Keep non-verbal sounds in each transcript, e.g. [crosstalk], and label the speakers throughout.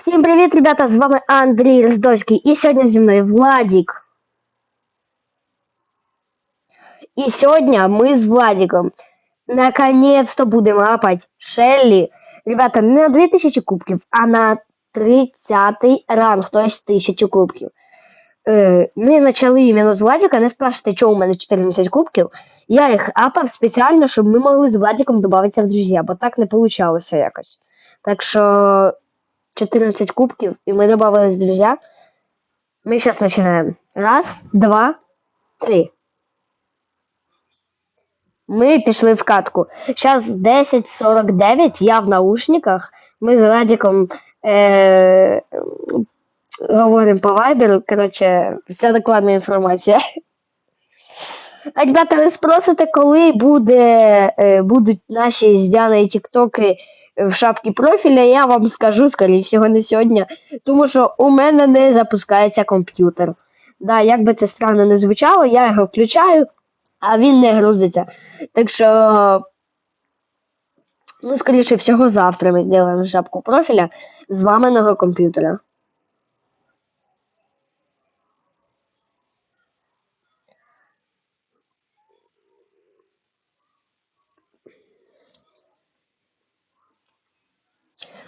Speaker 1: Всім привіт, ребята! З вами Андрій Роздольський і сьогодні зі мною Владік. І сьогодні ми з Владиком наконец-то будемо апати Шеллі. Ребята, не на 2000 кубків, а на 30 ранг, тобто 1000 кубків. Е, ми почали іменно з Владика, не спрашивайте, чого у мене 14 кубків. Я їх апав спеціально, щоб ми могли з Владиком додатися в друзі, бо так не вийшло якось. Так що 14 кубків, и мы добавились друзья. Мы сейчас начинаем. Раз, два, три. Ми пішли в катку. Зараз 10.49, я в наушниках. Ми з Радіком е- говоримо по вайберу. Коротше, вся докладна інформація. А ребята, ви спросите, коли буде, е, будуть наші з Діаною тіктоки в шапці профіля, я вам скажу, скоріше всього, не сьогодні, тому що у мене не запускається комп'ютер. Да, як би це странно не звучало, я його включаю, а він не грузиться. Так що, ну, скоріше всього, завтра ми зробимо шапку профіля з маминого комп'ютера.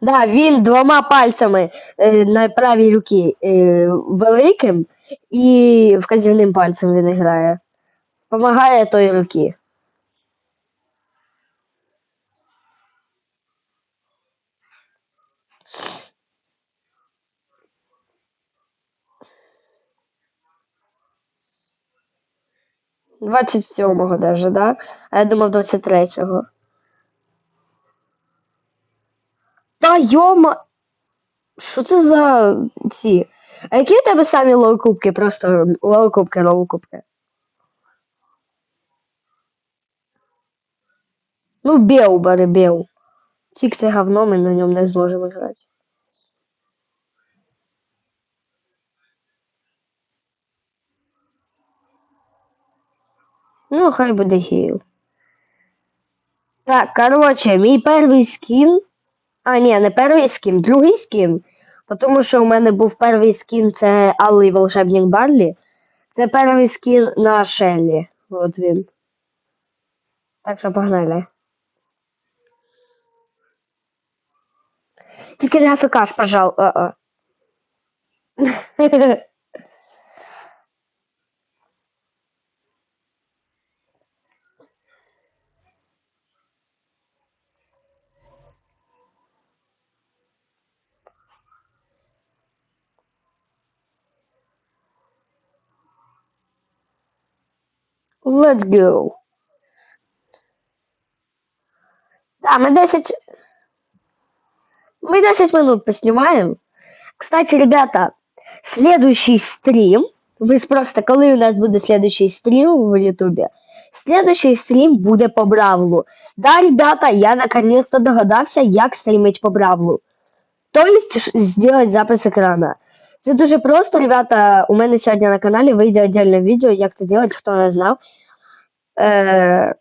Speaker 1: Да, він двома пальцями е, на правій руці е, великим і вказівним пальцем він грає. Помагає той руки. Двадцять сьомого даже, да? А я думав 23-го. Та йома. Що це за ці? А які у тебе самі лоу-кубки? Просто лоу-кубки, лоу-кубки. Ну, Беу бери, Беу. Тік це говно, ми на ньому не зможемо грати. Ну, хай буде хіл. Так, короче, мій перший скін. А, ні, не перший скін, другий скін. Тому що у мене був перший скін це Алий волшебник Барлі. Це перший скін на Шеллі. От він. Так що погнали. Тільки не АФКш, пожал. [laughs] Let's go. Да, мы 10... Мы 10 минут поснимаем. Кстати, ребята, следующий стрим... Ви просто, коли у нас буде следующий стрім в Ютубі? Следующий стрім буде по Бравлу. Да, ребята, я наконец-то догадався, як стрімить по Бравлу. То есть, сделать запис екрана. Це дуже просто, ребята. У мене сьогодні на каналі вийде отдельне відео, як це робити, хто не знав. Е...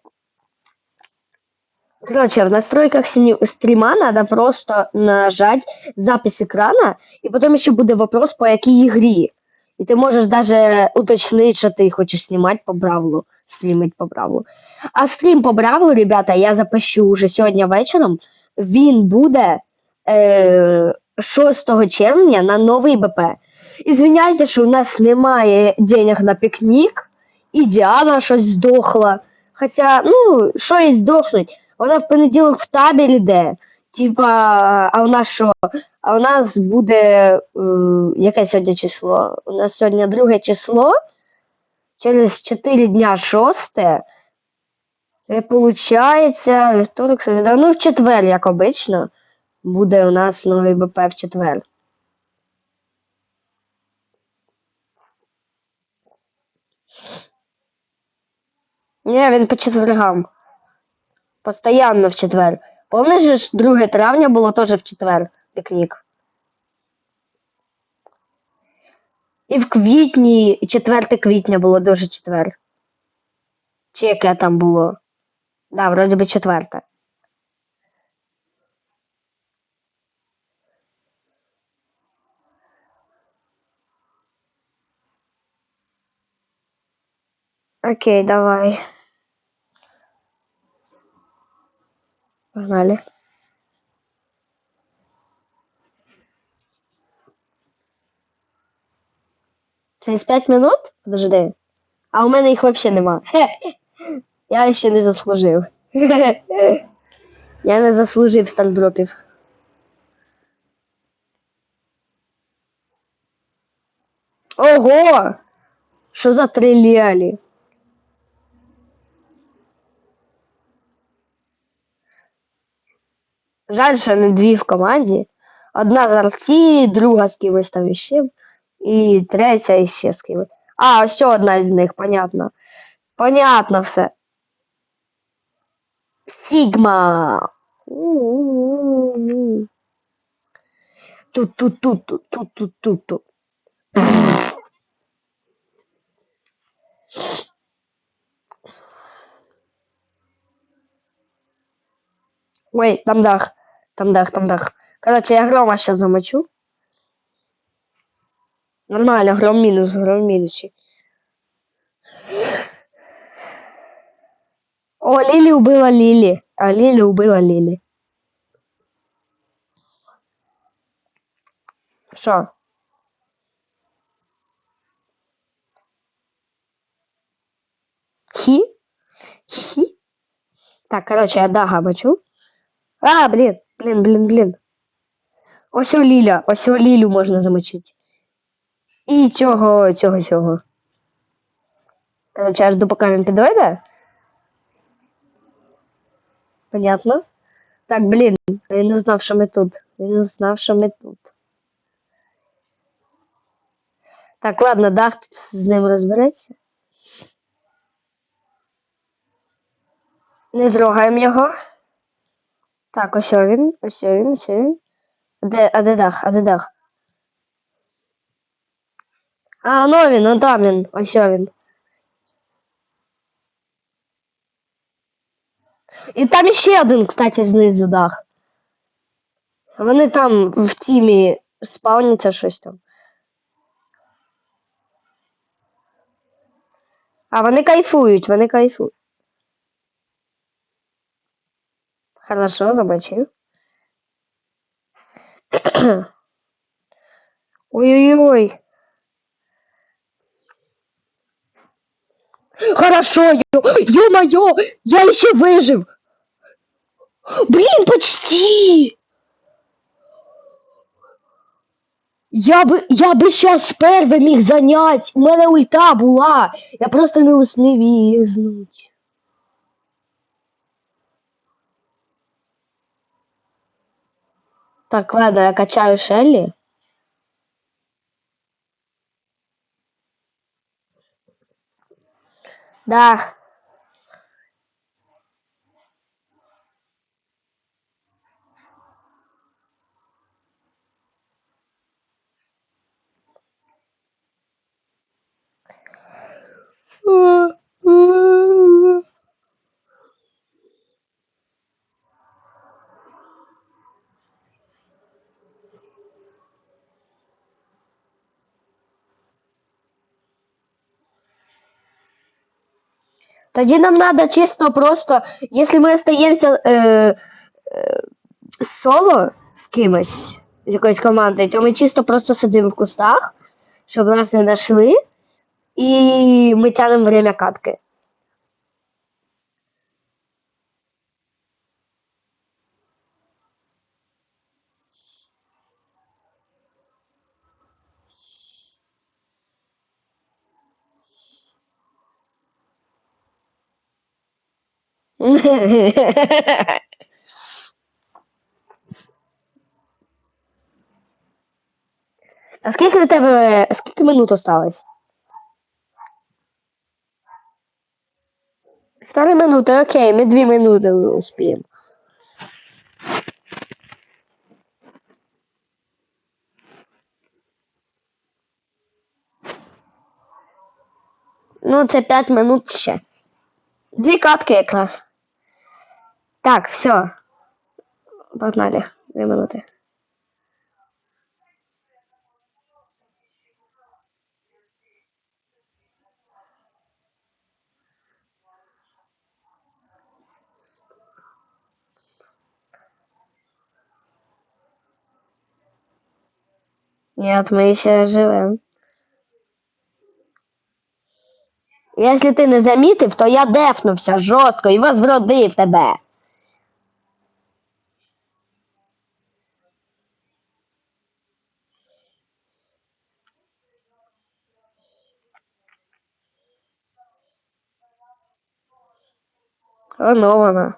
Speaker 1: Короче, в настройках стрима надо просто нажать запись екрана, і потім ще буде вопрос, по якій грі. І ти можеш даже уточнити, що ти хочеш знімати по бравлу, стрімити по бравлу. А стрім по бравлу, ребята, я запишу вже сьогодні вечором. Він буде е, 6 червня на новий БП. І звиняйте, що у нас немає денег на пікнік, і Діана щось здохла. Хоча, ну, що їй здохнуть? Вона в понеділок в табір іде. Типа, а у нас що? А у нас буде. Е, яке сьогодні число? У нас сьогодні друге число. Через 4 дня шосте. Це виходить вівторок, середа. Ну, в четвер, як обично, буде у нас новий БП в четвер. Ні, він по четвергам. Постоянно в четвер. Помниш, ж 2 травня було теж в четвер пікнік. І в квітні, 4 квітня було дуже четвер. Чи яке там було? Да, вроді би четверте. Окей, давай. Погнали. Через 5 минут? Подожди. А у мене їх взагалі нема. [laughs] Я ще не заслужив. [laughs] Я не заслужив стардропів. Ого! Що за триліалі? Жаль, що не дві в команді. Одна з арці, друга з кимось там іще. І третя іще з кимось. А, ось одна з них, понятно. Понятно все. Сігма. Тут, Ой, там дах. Там дах, там дах. Короче, я грома сейчас замочу. Нормально, гром минус, гром минус. О, Лили убила Лили. А Лили убила Лили. Що? Хі? Хі? Так, короче, я дага бачу. А, блін, блін, блін, блін. Ось Ліля, ось Лілю можна замочити. І цього, цього, цього. Короче, до поки він підведе. Понятно? Так, блін, я не знав, що ми тут. Я не знав, що ми тут. Так, ладно, дах тут з ним розбереться. Не трогаємо його. Так, ось він, ось він, ось він. Де, а де дах, а де дах? А, ну він, ну там він, ось він. І там ще один, кстати, знизу дах. Вони там в тімі спавняться щось там. А вони кайфують, вони кайфують. Хорошо, забачив. [clears throat] Ой-ой-ой. Хорошо, ё-моё, я еще выжив. Блин, почти. Я би, я би сейчас первый міг занять. У мене ульта була. Я просто не успів її знуть. Так, ладно, я качаю Шелли. Да. Тоді нам надо чисто просто, якщо ми остаємося е, е, соло з кимось, з якоюсь командою, то ми чисто просто сидимо в кустах, щоб нас не знайшли, і ми тянемо время катки. А скільки у тебе. Скільки минут осталось? Півтори минути, окей, ми дві минути успіємо. Ну, це 5 минут ще. Дві катки якраз. Так, все. Погнали. Две минуты. Нет, мы еще живем. Если ты не замітив, то я дефнувся жорстко і возродив тебе. Оно.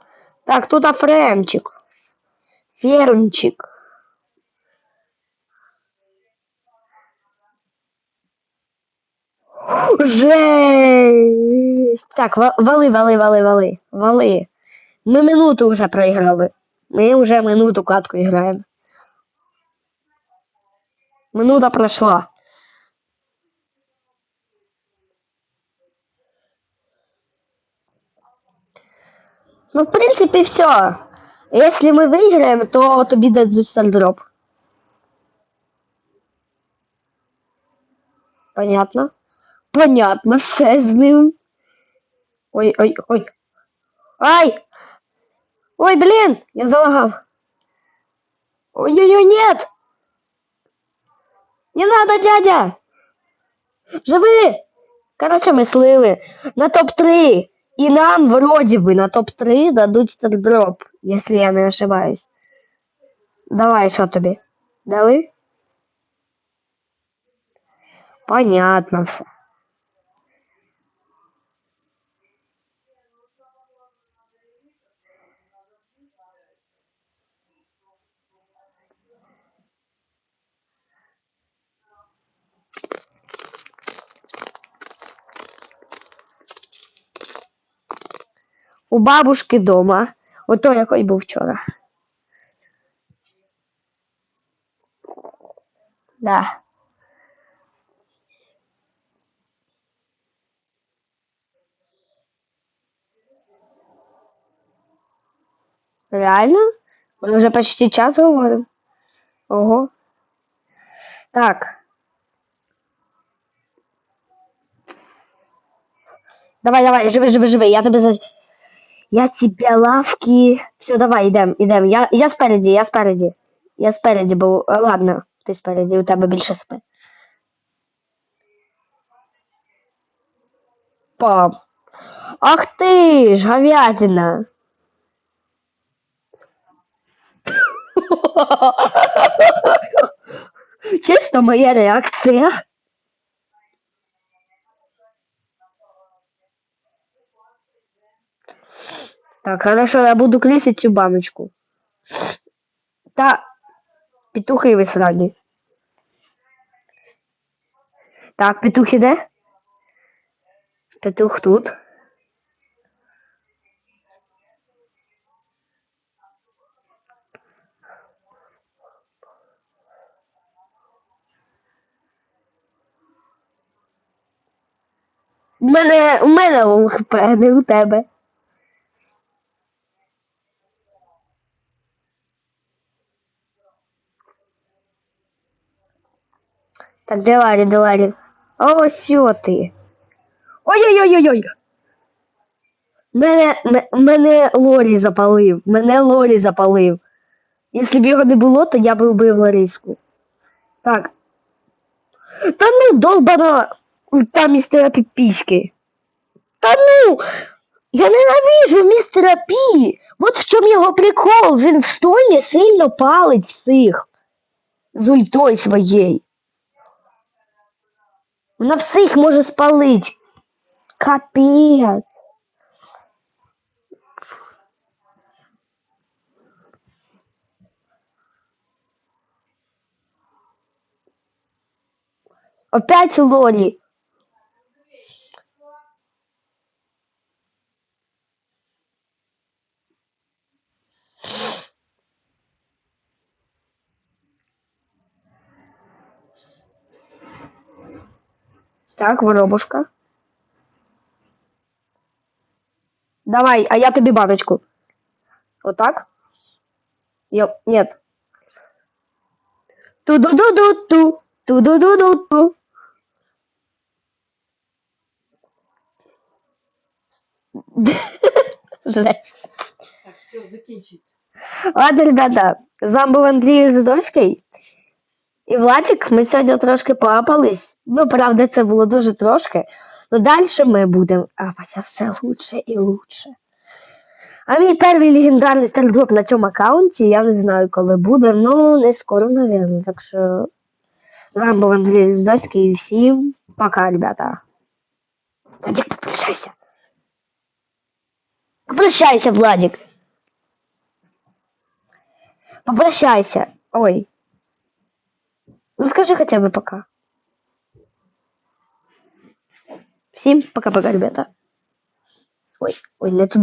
Speaker 1: Так, тут Фремчик. Фермчик. Жесть! Так, вали, вали, вали, вали, вали. Ми минуту вже проіграли. Ми вже минуту катку граємо. Минута пройшла. Ну, в принципі, все. Якщо ми виграємо, то тобі дадуть стардроп. Понятно? Понятно, все з ним. Ой, ой, ой. Ай! Ой, блин, я залагав. Ой-ой-ой, нет! Не надо, дядя! Живи! Короче, ми слили на топ-3. І нам вроде бы на топ-3 дадуть стардроп, если я не ошибаюсь. Давай, що тобі? Дали? Понятно все. У бабушки дома. Ото який був вчора. Да. Реально? Ми вже почти час говоримо. Ого. Так. Давай, давай, живи, живи, живи. Я тебе за. Я тебе лавки. Все, давай, йдем, йдем. Я, я спереді, я спереді. Я спереді, бо. Ладно, ти спереді, у тебе більше хп. Пам. Ах ти ж, говядина. [laughs] Чисто моя реакція. Так, хорошо, я буду крисить цю баночку. Та петухи ви срані. Так, петух іде? Петух тут. У мене, у мене ХП, не у тебе. Так, де Ларі, де Ларі? О, ось ти. Ой-ой-ой-ой-ой. Мене, мене Лорі запалив. Мене Лорі запалив. Якщо б його не було, то я б вбив Лариску. Так. Та ну, долбана ульта містера Піпіськи. Та ну! Я ненавижу містера Пі! От в чому його прикол. Він столі сильно палить всіх. З ультою своєю. Вона всіх може спалити. Капець. Опять Лорі. Так, воробушка. Давай, а я тобі баночку. Вот так? Йо, нет. Ту-ду-ду-ду-ту. Ту-ду-ду-ду-ту. [laughs] Жесть.
Speaker 2: Так, все, закінчить.
Speaker 1: Ладно, ребята, з вами був Андрій Задовський. І Владик, ми сьогодні трошки поапались. Ну, правда, це було дуже трошки. Ну, далі ми будемо апатися все лучше і лучше. А мій перший легендарний стардроп на цьому аккаунті, я не знаю, коли буде, ну не скоро, мабуть. Так що з вами був Андрій Рюзовський і всім пока, ребята. Владик, попрощайся. Попрощайся, Владик. Попрощайся. Ой. Ну скажи хотя бы пока. Всем пока-пока, ребята. Ой, ой, я туда.